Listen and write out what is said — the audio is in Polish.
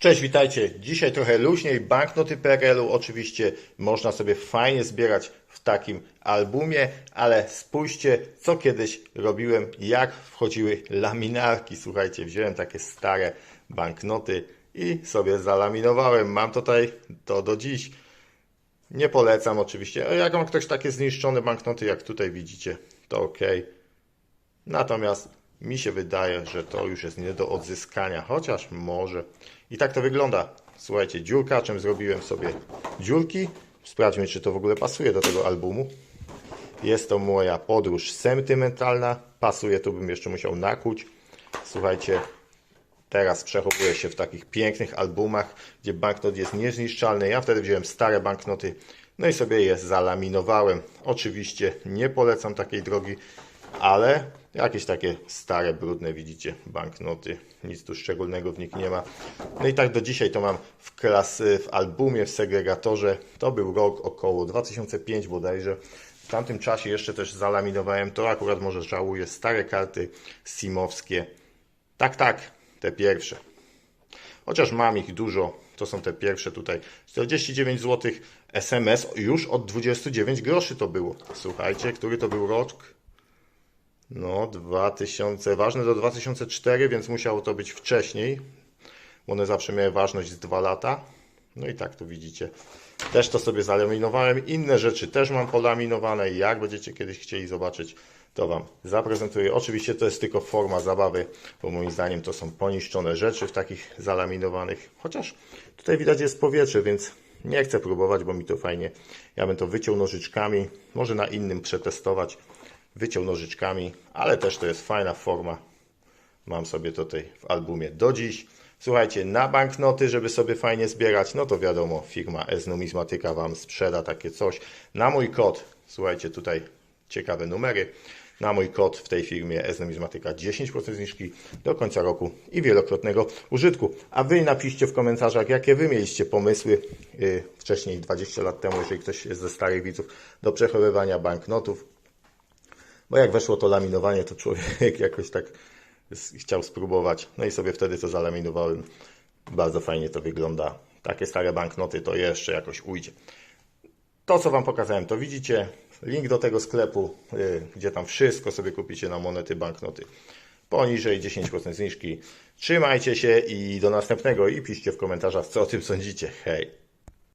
Cześć, witajcie. Dzisiaj trochę luźniej. Banknoty PRL-u oczywiście można sobie fajnie zbierać w takim albumie, ale spójrzcie, co kiedyś robiłem, jak wchodziły laminarki. Słuchajcie, wziąłem takie stare banknoty i sobie zalaminowałem. Mam tutaj to do dziś. Nie polecam oczywiście. Jak ma ktoś takie zniszczone banknoty, jak tutaj widzicie, to ok. Natomiast mi się wydaje, że to już jest nie do odzyskania, chociaż może. I tak to wygląda. Słuchajcie, dziurkaczem zrobiłem sobie dziurki. Sprawdźmy, czy to w ogóle pasuje do tego albumu. Jest to moja podróż sentymentalna. Pasuje, tu bym jeszcze musiał nakuć. Słuchajcie, teraz przechowuję się w takich pięknych albumach, gdzie banknot jest niezniszczalny. Ja wtedy wziąłem stare banknoty, no i sobie je zalaminowałem. Oczywiście nie polecam takiej drogi, ale jakieś takie stare, brudne, widzicie, banknoty. Nic tu szczególnego w nich nie ma. No i tak do dzisiaj to mam w klasy, w albumie, w segregatorze. To był rok około 2005 bodajże. W tamtym czasie jeszcze też zalaminowałem to, akurat może żałuję, stare karty simowskie. Tak, tak, te pierwsze. Chociaż mam ich dużo, to są te pierwsze tutaj. 49 zł SMS, już od 29 groszy to było. Słuchajcie, który to był rok? No, 2000, ważne do 2004, więc musiało to być wcześniej. One zawsze miały ważność z 2 lata. No i tak tu widzicie. Też to sobie zalaminowałem. Inne rzeczy też mam polaminowane. Jak będziecie kiedyś chcieli zobaczyć, to Wam zaprezentuję. Oczywiście to jest tylko forma zabawy, bo moim zdaniem to są poniszczone rzeczy w takich zalaminowanych. Chociaż tutaj widać jest powietrze, więc nie chcę próbować, bo mi to fajnie. Ja bym to wyciął nożyczkami, może na innym przetestować. Wyciął nożyczkami, ale też to jest fajna forma. Mam sobie tutaj w albumie do dziś. Słuchajcie, na banknoty, żeby sobie fajnie zbierać, no to wiadomo, firma S-Numizmatyka Wam sprzeda takie coś. Na mój kod, słuchajcie, tutaj ciekawe numery. Na mój kod w tej firmie S-Numizmatyka 10% zniżki do końca roku i wielokrotnego użytku. A Wy napiszcie w komentarzach, jakie Wy mieliście pomysły yy, wcześniej, 20 lat temu, jeżeli ktoś jest ze starych widzów, do przechowywania banknotów. Bo jak weszło to laminowanie, to człowiek jakoś tak chciał spróbować. No i sobie wtedy to zalaminowałem. Bardzo fajnie to wygląda. Takie stare banknoty to jeszcze jakoś ujdzie. To, co Wam pokazałem, to widzicie. Link do tego sklepu, y, gdzie tam wszystko sobie kupicie na monety, banknoty. Poniżej 10% zniżki. Trzymajcie się i do następnego. I piszcie w komentarzach, co o tym sądzicie. Hej!